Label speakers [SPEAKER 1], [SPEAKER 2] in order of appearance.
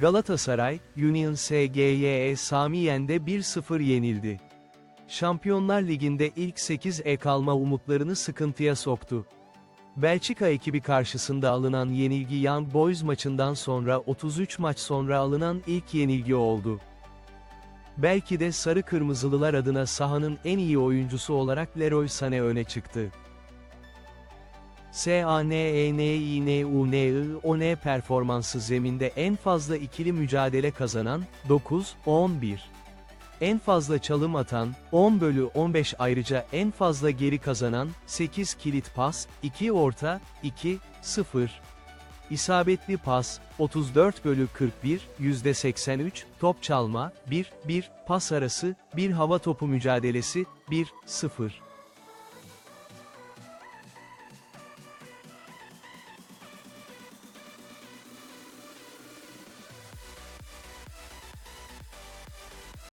[SPEAKER 1] Galatasaray, Union SGYE Samiyen'de 1-0 yenildi. Şampiyonlar Ligi'nde ilk 8'e kalma umutlarını sıkıntıya soktu. Belçika ekibi karşısında alınan yenilgi Young Boys maçından sonra 33 maç sonra alınan ilk yenilgi oldu. Belki de sarı kırmızılılar adına sahanın en iyi oyuncusu olarak Leroy Sané öne çıktı. SANENİNUNI performansı zeminde en fazla ikili mücadele kazanan, 9, 11. En fazla çalım atan, 10 bölü 15 ayrıca en fazla geri kazanan, 8 kilit pas, 2 orta, 2, 0. İsabetli pas, 34 bölü 41, yüzde 83, top çalma, 1, 1, pas arası, 1 hava topu mücadelesi, 1, 0.